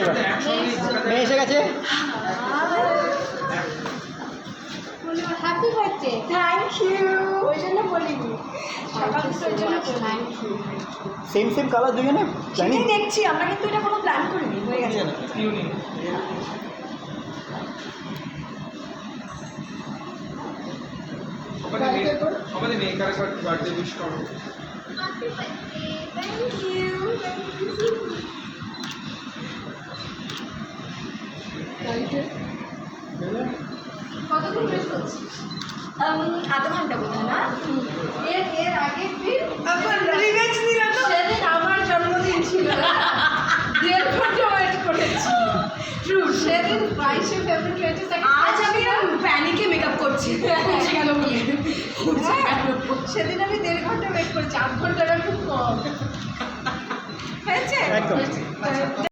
এবার। মেয়ে এসে গেছে? হ্যাপি বার্থডে থ্যাংক ইউ ওই জন্য বলিনি। সেম সেম কালার দুজনে? জানি। দেখছি আমরা কিন্তু এটা কোনো প্ল্যান করিনি হয়ে গেছে। আমাদের মেয়ে কারে বার্থডে উইশ করো? কতক্ষণ আধ ঘণ্টা বোধ না? এর দিন রিভেঞ্জ সেদিন আমার জন্মদিন ছিল। দেড় ঘণ্টা ওয়েট করেছি। ট্রু সেদিন বাইশে ফেব্রুয়ারি হয়েছে আজ আমি প্যানিকে মেকআপ করছি। কেন বলে সেদিন আমি দেড় ঘণ্টা ওয়েট করেছি। আধ ঘন্টাটা খুব কম। হয়েছে? একদম। হয়েছে।